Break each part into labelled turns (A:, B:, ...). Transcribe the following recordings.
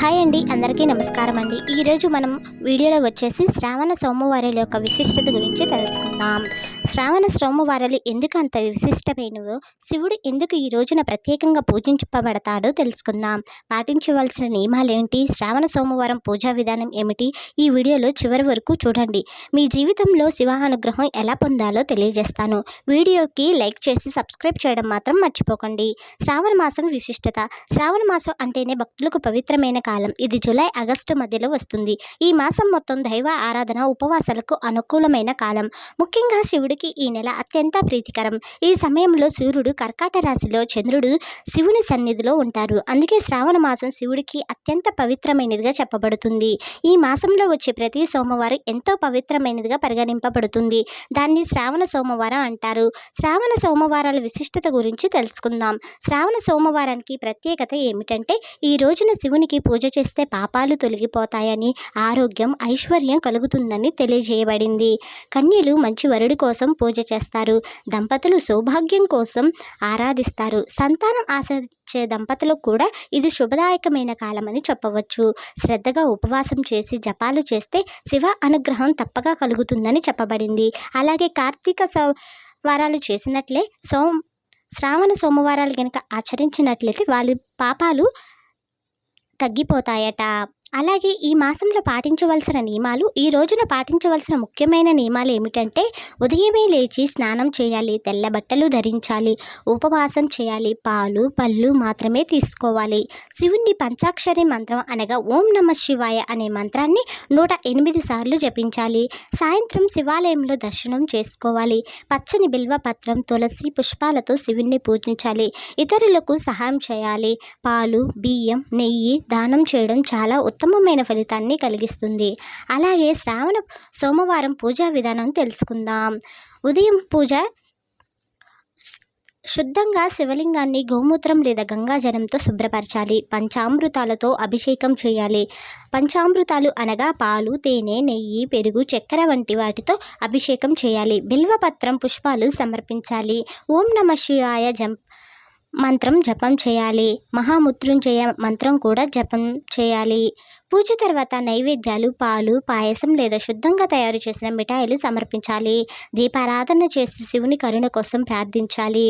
A: Hi అండి అందరికీ నమస్కారం అండి. ఈరోజు మనం వీడియోలో వచ్చేసి శ్రావణ సోమవారాల యొక్క విశిష్టత గురించి తెలుసుకుందాం. శ్రావణ సోమవారాలు ఎందుకు అంత విశిష్టమైనవో శివుడు ఎందుకు ఈ రోజున ప్రత్యేకంగా పూజించబడతాడో తెలుసుకుందాం. పాటించవలసిన నియమాలు ఏంటి శ్రావణ సోమవారం పూజా విధానం ఏమిటి? ఈ వీడియోలో చివరి వరకు చూడండి. మీ జీవితంలో శివ అనుగ్రహం ఎలా పొందాలో తెలియజేస్తాను. వీడియోకి లైక్ చేసి సబ్స్క్రైబ్ చేయడం మాత్రం మర్చిపోకండి. శ్రావణ మాసం విశిష్టత. శ్రావణ మాసం అంటేనే భక్తులకు పవిత్రమైన కాలం. ఇది జూలై ఆగస్టు మధ్యలో వస్తుంది. ఈ మాసం మొత్తం దైవ ఆరాధన ఉపవాసాలకు అనుకూలమైన కాలం. ముఖ్యంగా శివుడికి ఈ నెల అత్యంత ప్రీతికరం. ఈ సమయంలో సూర్యుడు కర్కాట రాశిలో చంద్రుడు శివుని సన్నిధిలో ఉంటారు. అందుకే శ్రావణ మాసం శివుడికి అత్యంత పవిత్రమైనదిగా చెప్పబడుతుంది. ఈ మాసంలో వచ్చే ప్రతి సోమవారం ఎంతో పవిత్రమైనదిగా పరిగణింపబడుతుంది. దాన్ని శ్రావణ సోమవారం అంటారు. శ్రావణ సోమవారాల విశిష్టత గురించి తెలుసుకుందాం. శ్రావణ సోమవారానికి ప్రత్యేకత ఏమిటంటే ఈ రోజున శివునికి పూజ చేస్తే పాపాలు తొలగిపోతాయని ఆరోగ్యం ఐశ్వర్యం కలుగుతుందని తెలియజేయబడింది. కన్యలు మంచి వరుడి కోసం పూజ చేస్తారు. దంపతులు సౌభాగ్యం కోసం ఆరాధిస్తారు. సంతానం ఆశించే దంపతులకు కూడా ఇది శుభదాయకమైన కాలమని చెప్పవచ్చు. శ్రద్ధగా ఉపవాసం చేసి జపాలు చేస్తే శివ అనుగ్రహం తప్పగా కలుగుతుందని చెప్పబడింది. అలాగే కార్తీక వారాలు చేసినట్లే సోమ శ్రావణ సోమవారాలు కనుక ఆచరించినట్లయితే వాళ్ళ పాపాలు తగ్గిపోతాయట. అలాగే ఈ మాసంలో పాటించవలసిన నియమాలు ఈ రోజున పాటించవలసిన ముఖ్యమైన నియమాలు ఏమిటంటే ఉదయమే లేచి స్నానం చేయాలి తెల్ల బట్టలు ధరించాలి ఉపవాసం చేయాలి పాలు పళ్ళు మాత్రమే తీసుకోవాలి. శివుణ్ణి పంచాక్షరి మంత్రం అనగా ఓం నమ శివాయ అనే మంత్రాన్ని నూట ఎనిమిది సార్లు జపించాలి. సాయంత్రం శివాలయంలో దర్శనం చేసుకోవాలి. పచ్చని బిల్వపత్రం తులసి పుష్పాలతో శివుణ్ణి పూజించాలి. ఇతరులకు సహాయం చేయాలి. పాలు బియ్యం నెయ్యి దానం చేయడం చాలా ఉత్తమమైన ఫలితాన్ని కలిగిస్తుంది. అలాగే శ్రావణ సోమవారం పూజా విధానం తెలుసుకుందాం. ఉదయం పూజ శుద్ధంగా శివలింగాన్ని గోమూత్రం లేదా గంగాజలంతో శుభ్రపరచాలి. పంచామృతాలతో అభిషేకం చేయాలి. పంచామృతాలు అనగా పాలు తేనె నెయ్యి పెరుగు చక్కెర వంటి వాటితో అభిషేకం చేయాలి. బిల్వపత్రం పుష్పాలు సమర్పించాలి. ఓం నమ శివాయ జం మంత్రం జపం చేయాలి. మహామృత్యుంజయ మంత్రం కూడా జపం చేయాలి. పూజ తర్వాత నైవేద్యాలు పాలు పాయసం లేదా శుద్ధంగా తయారు చేసిన మిఠాయిలు సమర్పించాలి. దీపారాధన చేసి శివుని కరుణ కోసం ప్రార్థించాలి.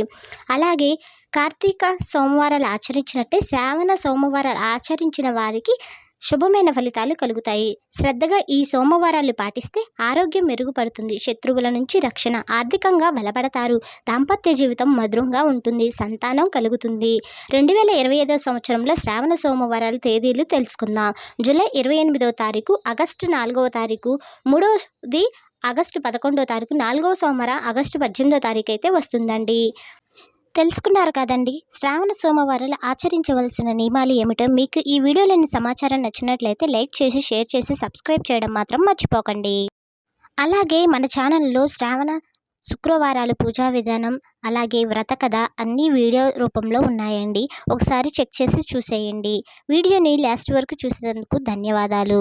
A: అలాగే కార్తీక సోమవారాలు ఆచరించినట్టే శ్రావణ సోమవారాలు ఆచరించిన వారికి శుభమైన ఫలితాలు కలుగుతాయి. శ్రద్ధగా ఈ సోమవారాలు పాటిస్తే ఆరోగ్యం మెరుగుపడుతుంది. శత్రువుల నుంచి రక్షణ ఆర్థికంగా బలపడతారు. దాంపత్య జీవితం మధురంగా ఉంటుంది. సంతానం కలుగుతుంది. రెండు వేల ఇరవై ఐదో సంవత్సరంలో శ్రావణ సోమవారాల తేదీలు తెలుసుకుందాం. జూలై ఇరవై ఎనిమిదవ తారీఖు ఆగస్టు నాలుగవ తారీఖు మూడవది ఆగస్టు పదకొండవ తారీఖు నాలుగవ సోమవారం ఆగస్టు పద్దెనిమిదో తారీఖు అయితే వస్తుందండి. తెలుసుకున్నారు కదండి. శ్రావణ సోమవారాలు ఆచరించవలసిన నియమాలు ఏమిటో మీకు ఈ వీడియోలోని సమాచారం నచ్చినట్లయితే లైక్ చేసి షేర్ చేసి సబ్స్క్రైబ్ చేయడం మాత్రం మర్చిపోకండి. అలాగే మన ఛానల్లో శ్రావణ శుక్రవారాలు పూజా విధానం అలాగే వ్రత కథ అన్ని వీడియో రూపంలో ఉన్నాయండి. ఒకసారి చెక్ చేసి చూసేయండి. వీడియోని లాస్ట్ వరకు చూసినందుకు ధన్యవాదాలు.